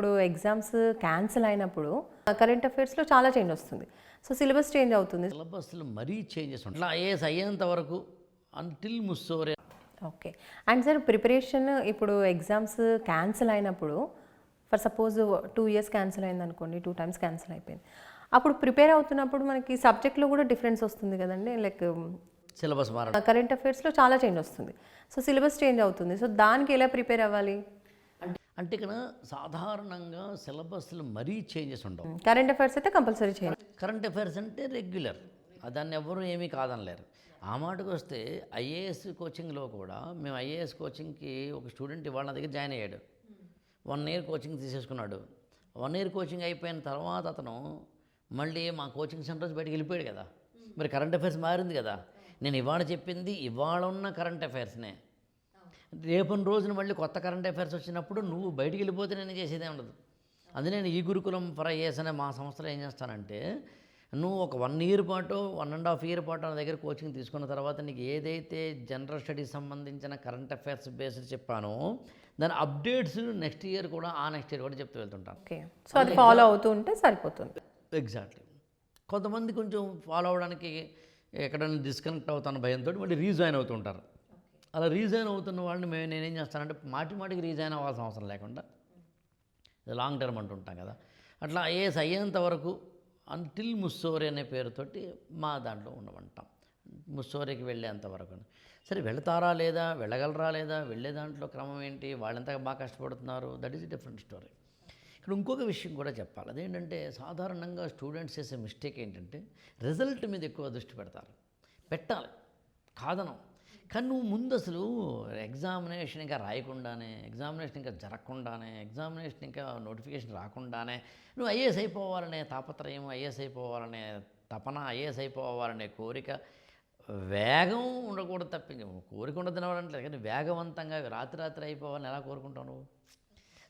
ఇప్పుడు exams cancel అయినప్పుడు current అఫైర్స్లో చాలా చేంజ్ వస్తుంది. సో సిలబస్ చేంజ్ అవుతుంది. సిలబస్లు మరీ చేంజెస్ ఉంటాయి అట్లా ఐఏఎస్ అయ్యేంత వరకు until Mussoorie okay. And sir preparation ఇప్పుడు ఎగ్జామ్స్ క్యాన్సిల్ అయినప్పుడు for suppose two years cancel అయింది అనుకోండి టూ టైమ్స్ క్యాన్సిల్ అయిపోయింది. అప్పుడు ప్రిపేర్ అవుతున్నప్పుడు మనకి సబ్జెక్ట్లో కూడా డిఫరెన్స్ వస్తుంది కదండి లైక్ సిలబస్ మారడం. కరెంట్ అఫైర్స్లో చాలా చేంజ్ వస్తుంది. సో సిలబస్ చేంజ్ అవుతుంది. సో దానికి ఎలా ప్రిపేర్ అవ్వాలి? అంటే ఇక్కడ సాధారణంగా సిలబస్లు మరీ చేంజెస్ ఉండవు. కరెంట్ అఫైర్స్ అయితే కంపల్సరీ చేయాలి. కరెంట్ అఫైర్స్ అంటే రెగ్యులర్. దాన్ని ఎవరు ఏమీ కాదనలేరు. ఆ మాటకు వస్తే ఐఏఎస్ కోచింగ్లో కూడా మేము ఐఏఎస్ కోచింగ్కి ఒక స్టూడెంట్ ఇవాళ నా దగ్గర జాయిన్ అయ్యాడు. వన్ ఇయర్ కోచింగ్ తీసేసుకున్నాడు. వన్ ఇయర్ కోచింగ్ అయిపోయిన తర్వాత అతను మళ్ళీ మా కోచింగ్ సెంటర్స్ బయటికి వెళ్ళిపోయాడు కదా. మరి కరెంట్ అఫైర్స్ మారింది కదా. నేను ఇవాళ చెప్పింది ఇవాళ ఉన్న కరెంట్ అఫైర్స్నే. రేపటి రోజున మళ్ళీ కొత్త కరెంట్ అఫైర్స్ వచ్చినప్పుడు నువ్వు బయటికి వెళ్ళిపోతే నేను చేసేదే ఉండదు. అది నేను ఈ గురుకులం ఫర్ అనే మా సంస్థలో ఏం చేస్తానంటే నువ్వు ఒక వన్ ఇయర్ పాటు వన్ అండ్ హాఫ్ ఇయర్ పాటు నా దగ్గర కోచింగ్ తీసుకున్న తర్వాత నీకు ఏదైతే జనరల్ స్టడీస్ సంబంధించిన కరెంట్ అఫైర్స్ బేస్డ్ చెప్పానో దాని అప్డేట్స్ నెక్స్ట్ ఇయర్ కూడా ఆ నెక్స్ట్ ఇయర్ కూడా చెప్తూ వెళ్తుంటాను. ఓకే సో అది ఫాలో అవుతూ ఉంటే సరిపోతుంది. ఎగ్జాక్ట్లీ కొంతమంది కొంచెం ఫాలో అవడానికి ఎక్కడైనా డిస్కనెక్ట్ అవుతాను భయంతో మళ్ళీ రీజాయిన్ అవుతుంటారు అలా రీజైన్ అవుతున్న వాళ్ళని మేము నేనేం చేస్తానంటే మాటి మాటికి రీజైన్ అవ్వాల్సిన అవసరం లేకుండా లాంగ్ టర్మ్ అంటుంటాం కదా. అట్లా ఏస్ అయ్యేంత వరకు అంటిల్ ముస్సోరి అనే పేరుతోటి మా దాంట్లో ఉండమంటాం. ముస్సోరికి వెళ్ళేంత వరకు. సరే వెళతారా లేదా వెళ్ళగలరా లేదా వెళ్ళే దాంట్లో క్రమం ఏంటి వాళ్ళెంత బాగా కష్టపడుతున్నారు దట్ ఈస్ డిఫరెంట్ స్టోరీ ఇక్కడ ఇంకొక విషయం కూడా చెప్పాలి. అదేంటంటే సాధారణంగా స్టూడెంట్స్ చేసే మిస్టేక్ ఏంటంటే రిజల్ట్ మీద ఎక్కువ దృష్టి పెడతారు. పెట్టాలి. కాదనం కానీ నువ్వు ముందు అసలు ఎగ్జామినేషన్ ఇంకా రాయకుండానే ఎగ్జామినేషన్ ఇంకా జరగకుండానే ఎగ్జామినేషన్ ఇంకా నోటిఫికేషన్ రాకుండానే నువ్వు ఐఏఎస్ అయిపోవాలనే తాపత్రయం ఐఏఎస్ అయిపోవాలనే తపన ఐఏఎస్ అయిపోవాలనే కోరిక వేగం ఉండకూడదు తప్పించి కోరిక ఉండదు అనట్లేదు కానీ వేగవంతంగా రాత్రి రాత్రి అయిపోవాలని ఎలా కోరుకుంటావు నువ్వు?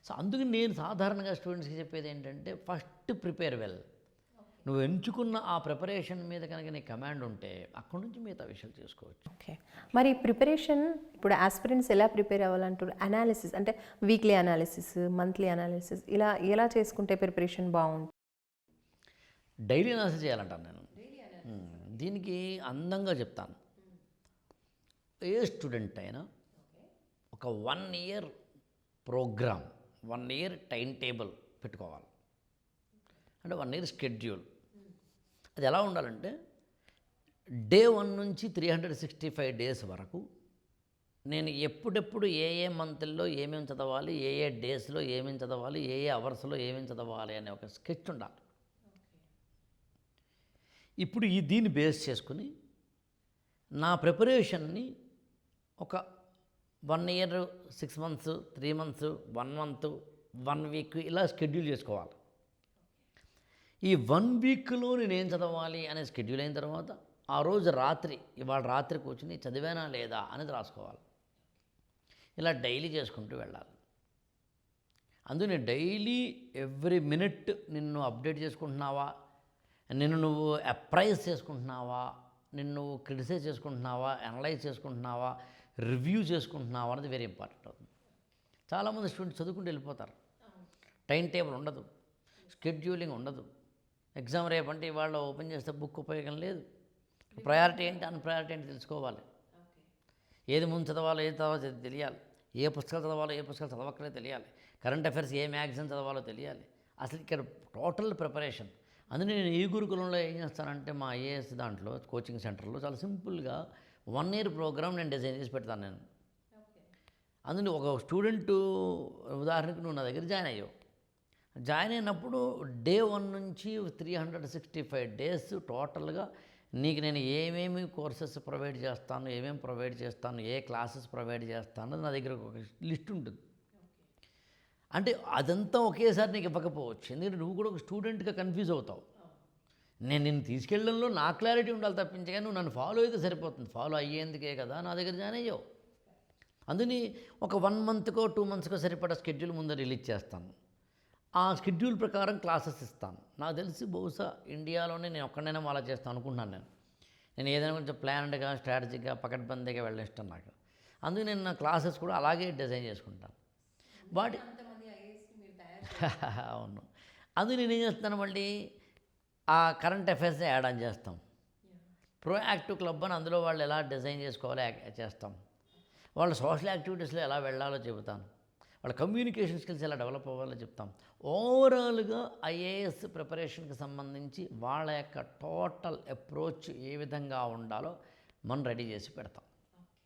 సో అందుకని నేను సాధారణంగా స్టూడెంట్స్కి చెప్పేది ఏంటంటే ఫస్ట్ ప్రిపేర్ వెల్ నువ్వు ఎంచుకున్న ఆ ప్రిపరేషన్ మీద కనుక నీ కమాండ్ ఉంటే అక్కడి నుంచి మిగతా విషయాలు చేసుకోవచ్చు. ఓకే. మరి ప్రిపరేషన్ ఇప్పుడు ఆస్పిరెంట్స్ ఎలా ప్రిపేర్ అవ్వాలంటారు? అనాలిసిస్ అంటే వీక్లీ అనాలిసిస్ మంత్లీ అనాలిసిస్ ఇలా ఎలా చేసుకుంటే ప్రిపరేషన్ బాగుంటుంది? డైలీ అనాలిసిస్ చేయాలంటాను నేను. దీనికి అందంగా చెప్తాను. ఏ స్టూడెంట్ అయినా ఒక one year program one year time table పెట్టుకోవాలి. అంటే వన్ ఇయర్ స్కెడ్యూల్. అది ఎలా ఉండాలంటే డే వన్ నుంచి three hundred sixty five days వరకు నేను ఎప్పుడెప్పుడు ఏ ఏ మంత్ల్లో ఏమేమి చదవాలి ఏ ఏ డేస్లో ఏమేమి చదవాలి ఏ ఏ అవర్స్లో ఏమేమి చదవాలి అనే ఒక స్కెచ్ ఉండాలి. ఇప్పుడు ఈ దీన్ని బేస్ చేసుకుని నా ప్రిపరేషన్ని ఒక one year six months three months one month one week ఇలా షెడ్యూల్ చేసుకోవాలి. ఈ వన్ వీక్లో నేను చదవాలి అనే షెడ్యూల్ అయిన తర్వాత ఆ రోజు రాత్రి ఇవాళ రాత్రి కూర్చుని చదివానా లేదా అనేది రాసుకోవాలి. ఇలా డైలీ చేసుకుంటూ వెళ్ళాలి. అందుకని డైలీ ఎవ్రీ మినిట్ నిన్ను అప్డేట్ చేసుకుంటున్నావా? నిన్ను నువ్వు అప్రైజ్ చేసుకుంటున్నావా? నిన్ను నువ్వు క్రిటిసైజ్ చేసుకుంటున్నావా? అనలైజ్ చేసుకుంటున్నావా? రివ్యూ చేసుకుంటున్నావా అనేది వెరీ ఇంపార్టెంట్ అవుతుంది. చాలామంది స్టూడెంట్స్ చదువుకుంటూ వెళ్ళిపోతారు. టైం టేబుల్ ఉండదు. స్కెడ్యూలింగ్ ఉండదు. ఎగ్జామ్ రేపంటే ఇవాళ ఓపెన్ చేస్తే బుక్ ఉపయోగం లేదు. ప్రయారిటీ ఏంటి? అన్ ప్రయారిటీ ఏంటి తెలుసుకోవాలి. ఏది ముందు చదవాలో ఏది చదవాలో తెలియాలి. ఏ పుస్తకాలు చదవాలో ఏ పుస్తకాలు చదవక్కలే తెలియాలి. కరెంట్ అఫైర్స్ ఏ మ్యాగజైన్ చదవాలో తెలియాలి. అసలు ఇక్కడ టోటల్ ప్రిపరేషన్. అందుకే నేను ఈ గురుకులంలో ఏం చేస్తానంటే మా ఐఏఎస్ దాంట్లో కోచింగ్ సెంటర్లో చాలా సింపుల్గా వన్ ఇయర్ ప్రోగ్రామ్ నేను డిజైన్ చేసి పెడతాను నేను. అందులో ఒక స్టూడెంట్ ఉదాహరణకు నువ్వు నా దగ్గర జాయిన్ అయ్యావు. జాయిన్ అయినప్పుడు డే వన్ నుంచి three hundred sixty five days టోటల్గా నీకు నేను ఏమేమి కోర్సెస్ ప్రొవైడ్ చేస్తాను ఏమేమి ప్రొవైడ్ చేస్తాను ఏ క్లాసెస్ ప్రొవైడ్ చేస్తాను నా దగ్గర ఒక లిస్ట్ ఉంటుంది. అంటే అదంతా ఒకేసారి నీకు ఇవ్వకపోవచ్చు. ఎందుకంటే నువ్వు కూడా ఒక స్టూడెంట్గా కన్ఫ్యూజ్ అవుతావు. నేను నిన్ను తీసుకెళ్ళడంలో నా క్లారిటీ ఉండాలి తప్పించగా నువ్వు నన్ను ఫాలో అయితే సరిపోతుంది. ఫాలో అయ్యేందుకే కదా నా దగ్గర జాయిన్ అయ్యావు. అందుని ఒక వన్ మంత్కో టూ మంత్స్కో సరిపడా స్కెడ్యూల్ ముందు రిలీజ్ చేస్తాను. ఆ షెడ్యూల్ ప్రకారం క్లాసెస్ ఇస్తాను. నాకు తెలిసి బహుశా ఇండియాలోనే నేను ఒక్కడైనా అలా చేస్తాను అనుకుంటున్నాను నేను. నేను ఏదైనా కొంచెం ప్లాన్డ్గా స్ట్రాటజిక్గా పకడ్బందీగా వెళ్ళడం ఇష్టం నాకు. అందుకు నేను నా క్లాసెస్ కూడా అలాగే డిజైన్ చేసుకుంటాను. వాటి అవును. అందుకు నేను ఏం చేస్తున్నాను మళ్ళీ ఆ కరెంట్ అఫైర్స్ని యాడ్ ఆన్ చేస్తాం. ప్రోయాక్టివ్ క్లబ్ అని అందులో వాళ్ళు ఎలా డిజైన్ చేసుకోవాలో చేస్తాం. వాళ్ళ సోషల్ యాక్టివిటీస్లో ఎలా వెళ్ళాలో చెబుతాను. వాళ్ళ కమ్యూనికేషన్ స్కిల్స్ ఎలా డెవలప్ అవ్వాలో చెప్తాం. ఓవరాల్గా ఐఏఎస్ ప్రిపరేషన్కి సంబంధించి వాళ్ళ యొక్క టోటల్ అప్రోచ్ ఏ విధంగా ఉండాలో మనం రెడీ చేసి పెడతాం.